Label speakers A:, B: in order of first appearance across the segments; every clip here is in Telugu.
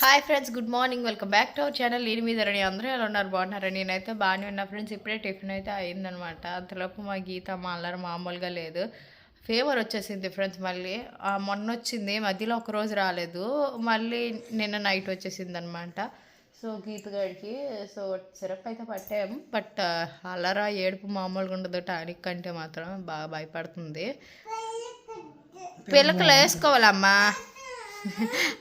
A: Hi friends good morning. Welcome back to our channel. నేను మీద రణి అందరూ ఎలా ఉన్నారు? బాగున్నారు? నేనైతే బాగానే ఉన్నా. ఫ్రెండ్స్ ఇప్పుడే టిఫిన్ అయితే అయిందనమాట అంతలోపు మా గీత మా అల్లరి మామూలుగా లేదు. ఫీవర్ వచ్చేసింది ఫ్రెండ్స్ మళ్ళీ. ఆ, మొన్న వచ్చింది మధ్యలో ఒక రోజు రాలేదు. మళ్ళీ నిన్న నైట్ వచ్చేసింది అనమాట సో గీత గడికి సో సిరప్ అయితే పట్టాం. బట్ అల్లరా ఏడుపు మామూలుగా ఉండదు. టానిక్ కంటే మాత్రం బాగా భయపడుతుంది. పిల్లకలు వేసుకోవాలమ్మా.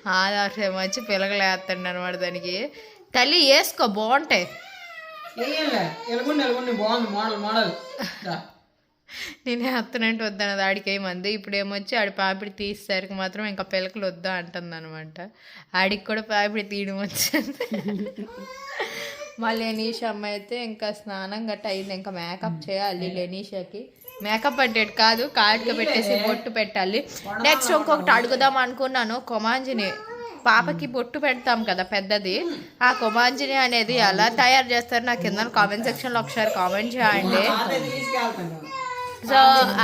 A: ఆధార్ వచ్చి వేస్తాడు అనమాట దానికి. తల్లి వేసుకో బాగుంటాయి. నేను వేస్తానంటే వద్దన్నది ఆడికి ఏమంది ఇప్పుడు ఏమొచ్చి ఆడి పాపిడి తీసేసరికి మాత్రం ఇంకా పిల్లకలు వద్దా అంటుంది అనమాట ఆడికి కూడా పాపిడి తీయడం వచ్చింది. మళ్ళీ లెనీష్ అమ్మాయి అయితే ఇంకా స్నానం గట్ట అయింది ఇంకా మేకప్ చేయాలి లెనీషాకి మేకప్ అంటే కాదు కాటుక పెట్టేసి బొట్టు పెట్టాలి. నెక్స్ట్ ఇంకొకటి అడుగుదాం అనుకున్నాను. కొమాంజిని పాపకి బొట్టు పెడతాం కదా పెద్దది. ఆ కొమాంజిని అనేది ఎలా తయారు చేస్తారు నాకు కింద కామెంట్ సెక్షన్లో ఒకసారి కామెంట్ చేయండి. సో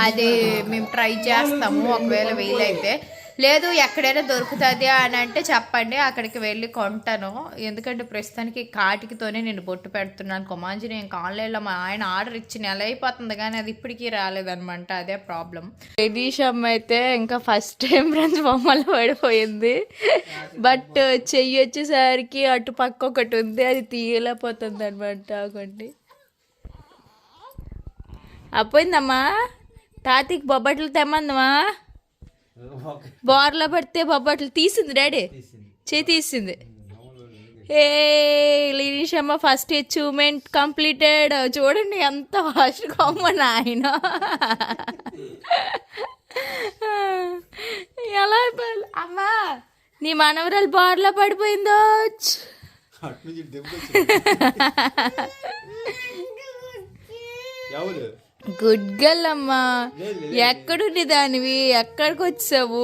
A: అది మేము ట్రై చేస్తాము. ఒకవేళ వీలైతే. లేదు ఎక్కడైనా దొరుకుతుంది అని అంటే చెప్పండి అక్కడికి వెళ్ళి కొంటాను. ఎందుకంటే ప్రస్తుతానికి కాటికితోనే నేను బొట్టు పెడుతున్నాను కొమాంజిని. ఇంకా ఆన్లైన్లో మా ఆయన ఆర్డర్ ఇచ్చి నెల అయిపోతుంది కానీ అది ఇప్పటికీ రాలేదనమాట అదే ప్రాబ్లం. రెడీష్ అమ్మ అయితే ఇంకా ఫస్ట్ టైం ఫ్రెండ్స్ బొమ్మలు పడిపోయింది. బట్ చెయ్యి వచ్చేసరికి అటు పక్క ఒకటి ఉంది అది తీయలేకపోతుంది అనమాట ఒకటి. అపోయిందమ్మా? తాతకి బొబ్బట్లు తెమ్మందమ్మా బోర్లో పడితే బొబ్బట్లు తీసింది డాడీ. చేయి తీసింది. ఏ లీనిషమ్మ ఫస్ట్ అచీవ్మెంట్ కంప్లీటెడ్ చూడండి ఎంత ఫాస్ట్గా అమ్మ నాయన. ఎలా అయిపోయాలి? అమ్మా నీ మనవరాలు బోర్లో పడిపోయిందో?
B: ఎవరు?
A: గుడ్ గర్ల్ అమ్మా. ఎక్కడుండి దానివి ఎక్కడికి వచ్చావు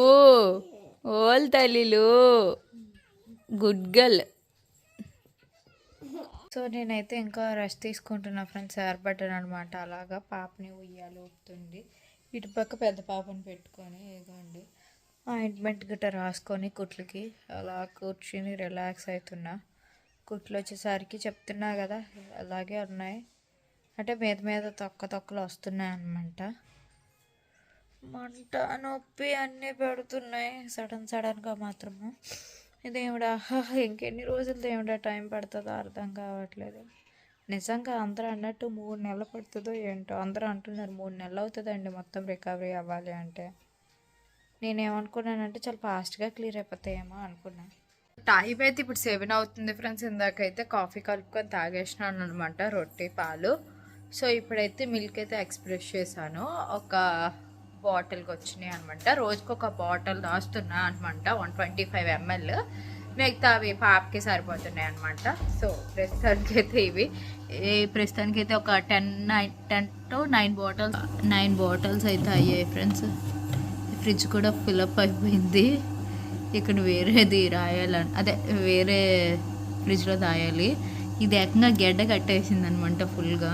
A: ఓల్ తల్లిలు. Good girl. సో నేనైతే ఇంకా రెస్ట్ తీసుకుంటున్నా ఫ్రెండ్స్ ఏర్పడ్డాను అనమాట అలాగా పాపని ఉయ్యాలు ఊపుతుంది. ఇటుపక్క పెద్ద పాపని పెట్టుకొని ఇదిగోండి. ఆయింట్మెంట్ గిట్ట రాసుకొని కుట్లకి అలా కూర్చుని రిలాక్స్ అవుతున్నా. కుట్లు వచ్చేసరికి చెప్తున్నా కదా అలాగే ఉన్నాయి. అంటే మీద మీద తొక్క తొక్కలు వస్తున్నాయి అన్నమాట మంట నొప్పి అన్నీ పెడుతున్నాయి సడన్ సడన్గా మాత్రము. దేవుడా ఇంకెన్ని రోజులు దేవుడా టైం పడుతుందో అర్థం కావట్లేదు. నిజంగా అందరూ అన్నట్టు మూడు నెలలు పడుతుందో ఏంటో అందరూ అంటున్నారు మూడు నెలలు అవుతుందండి మొత్తం రికవరీ అవ్వాలి అంటే. నేనేమనుకున్నానంటే చాలా ఫాస్ట్గా క్లియర్ అయిపోతాయేమో అనుకున్నాను టైం అయితే ఇప్పుడు సెవెన్ అవుతుంది ఫ్రెండ్స్ ఇందాకైతే కాఫీ కలుపుకొని తాగేసినాను అనమాట రొట్టె పాలు. సో ఇప్పుడైతే మిల్క్ అయితే ఎక్స్ప్రెస్ చేశాను. ఒక బాటిల్కి వచ్చినాయి అనమాట. రోజుకి ఒక బాటిల్ దాస్తున్నా అనమాట. One twenty five ML. మిగతా అవి పాపకి సరిపోతున్నాయి అనమాట. సో ప్రస్తుతానికి అయితే ఇవి. ప్రస్తుతానికి అయితే ఒక ten nine ten to nine bottles nine bottles అయితే అయ్యాయి ఫ్రెండ్స్. ఫ్రిడ్జ్ కూడా ఫిలప్ అయిపోయింది. ఇక్కడ వేరేది రాయాలని అదే వేరే ఫ్రిడ్జ్లో దాయాలి ఇది ఏకంగా గెడ్డ కట్టేసింది అనమాట ఫుల్గా.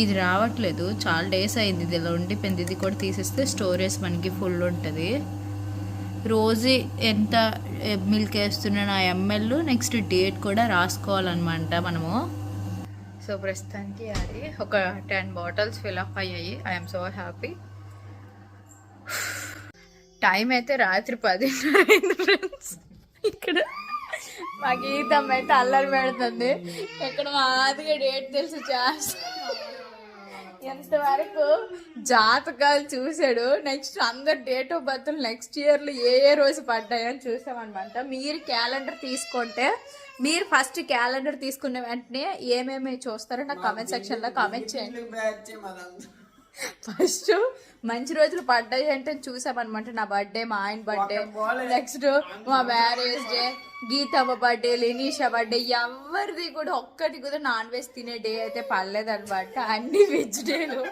A: ఇది రావట్లేదు. చాలా డేస్ అయింది ఇది ఇలా ఉండిపోయింది. ఇది కూడా తీసేస్తే స్టోరేజ్ మనకి ఫుల్ ఉంటుంది. రోజు ఎంత మిల్క్ వేస్తున్నాను ఆ ఎంఎల్ నెక్స్ట్ డేట్ కూడా రాసుకోవాలన్నమాట మనము. సో ప్రస్తుతానికి అది ఒక టెన్ బాటిల్స్ ఫిల్అప్ అయ్యాయి. ఐఎమ్ సో హ్యాపీ టైం అయితే రాత్రి పదిన్నర అయింది ఫ్రెండ్స్ ఇక్కడ మా గీతం అయితే అల్లరి పెడుతుంది. ఇక్కడ మా ఆదిగా డేట్ తెలిసి చేస్తా. ఎంతవరకు జాతకాలు చూశాడు. నెక్స్ట్ అందరు డేట్ ఆఫ్ బర్త్ నెక్స్ట్ ఇయర్లో ఏ ఏ రోజు పడ్డాయని చూసామన్నమాట. మీరు క్యాలెండర్ తీసుకుంటే మీరు ఫస్ట్ క్యాలెండర్ తీసుకున్న వెంటనే ఏమేమి చూస్తారో నాకు కామెంట్ సెక్షన్లో కామెంట్ చేయండి. ఫస్ట్ మంచి రోజులు పడ్డాయి అంటే చూసామన్నమాట. నా బర్త్డే మా ఆయన బర్త్డే నెక్స్ట్ మా marriage day Geethamma birthday Linisha birthday ఎవరిది కూడా ఒక్కటి కూడా నాన్ వెజ్ తినే డే అయితే పడలేదన్నమాట. అన్ని వెజ్ డేలు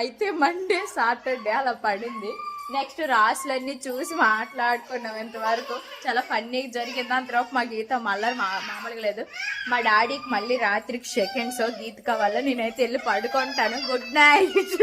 A: అయితే మండే సాటర్డే అలా పడింది. నెక్స్ట్ రాసులన్నీ చూసి మాట్లాడుకున్నాం ఇంతవరకు. చాలా ఫన్నీ జరిగింది. దాని తర్వాత మా గీత మళ్ళీ మా మామూలుగా లేదు. మా డాడీకి మళ్ళీ రాత్రికి సెకండ్స్ గీత కావాలో నేనైతే వెళ్ళి పడుకుంటాను. Good night